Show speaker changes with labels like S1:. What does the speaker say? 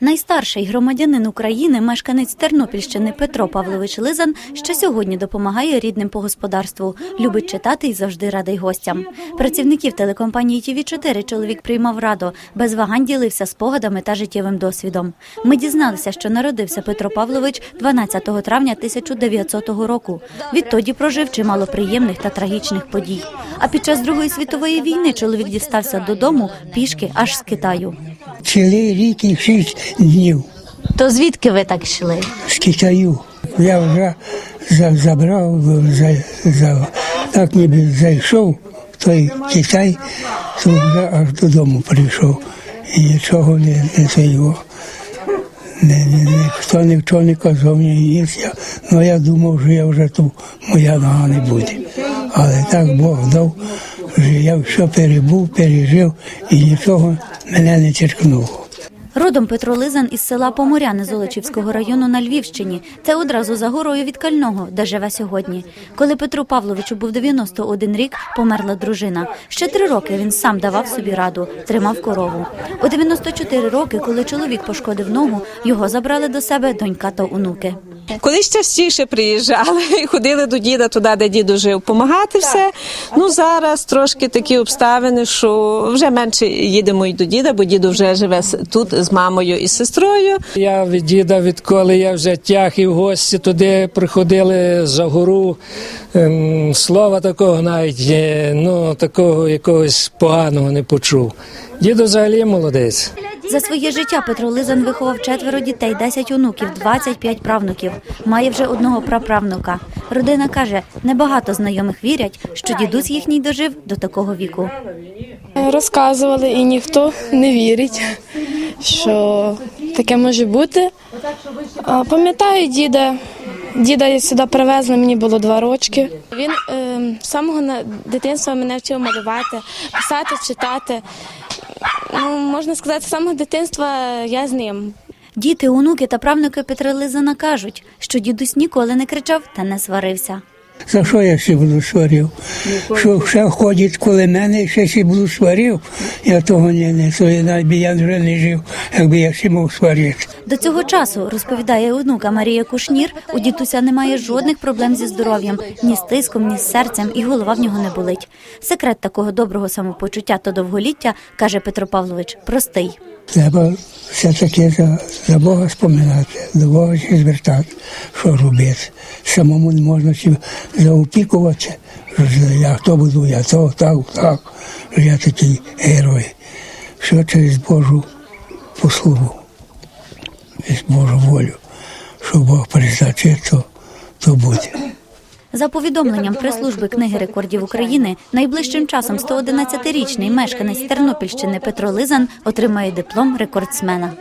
S1: Найстарший громадянин України, мешканець Тернопільщини Петро Павлович Лизан, ще сьогодні допомагає рідним по господарству, любить читати і завжди радий гостям. Працівників телекомпанії ТІВІ 4 чоловік приймав радо, без вагань ділився спогадами та життєвим досвідом. Ми дізналися, що народився Петро Павлович 12 травня 1900 року. Відтоді прожив чимало приємних та трагічних подій. А під час Другої світової війни чоловік дістався додому пішки аж з Китаю.
S2: Цілий рік і шість днів
S1: То звідки ви так йшли?
S2: з Китаю. Я вже за- забрав, за, за, так ніби зайшов в той Китай, то вже аж додому прийшов. І нічого не, не це його. Не, не, ніхто нічого не казав, ні ніс. Я, ну я думав, що я вже тут моя нога не буде. Але так Бог дав, що я все перебув, пережив і нічого мене не черкнуло.
S1: Родом Петро Лизан із села Поморяни Золочівського району на Львівщині. Це одразу за горою від Кального, де живе сьогодні. Коли Петру Павловичу був 91 рік, померла дружина. Ще три роки він сам давав собі раду, тримав корову. У 94 роки, коли чоловік пошкодив ногу, його забрали до себе донька та онуки.
S3: Колись частіше приїжджали і ходили до діда туди, де дідо жив, помагати все. Ну зараз трошки такі обставини, що вже менше їдемо й до діда, бо дідо вже живе тут з мамою і сестрою.
S4: Я від діда, відколи я вже тяг і в гості туди приходили за гору. ем, Слова такого навіть ну такого якогось поганого не почув. Дідо взагалі молодець.
S1: За своє життя Петро Лизан виховав четверо дітей, 10 онуків, 25 правнуків. Має вже одного праправнука. Родина каже, небагато знайомих вірять, що дідусь їхній дожив до такого віку.
S5: Розказували, і ніхто не вірить, що таке може бути. Пам'ятаю діда. Діда сюди привезли, мені було два рочки. Він е, з самого дитинства мене вчив малювати, писати, читати. Ну, можна сказати, з самого дитинства я з ним.
S1: Діти, онуки та правнуки Петра Лизана кажуть, що дідусь ніколи не кричав та не сварився.
S2: За що я ще буду сварив? Що ще ходять коли мене, ще ще буду сварив. Я того не, не собі навіть я вже не жив, якби я ще мог сварити.
S1: До цього часу, розповідає онука Марія Кушнір, у дідуся немає жодних проблем зі здоров'ям, ні з тиском, ні з серцем, і голова в нього не болить. Секрет такого доброго самопочуття та довголіття, каже Петро Павлович, простий.
S2: Треба все-таки за, за Бога споминати, до Бога ще звертати, що робити. Самому не можна чи заопікуватися. що Я хто буду, я то, так, так, що я такий герой. Все через Божу послугу, через Божу волю. Що Бог призначить, то, то буде.
S1: За повідомленням прес-служби книги рекордів України, найближчим часом 111-річний мешканець Тернопільщини Петро Лизан отримає диплом рекордсмена.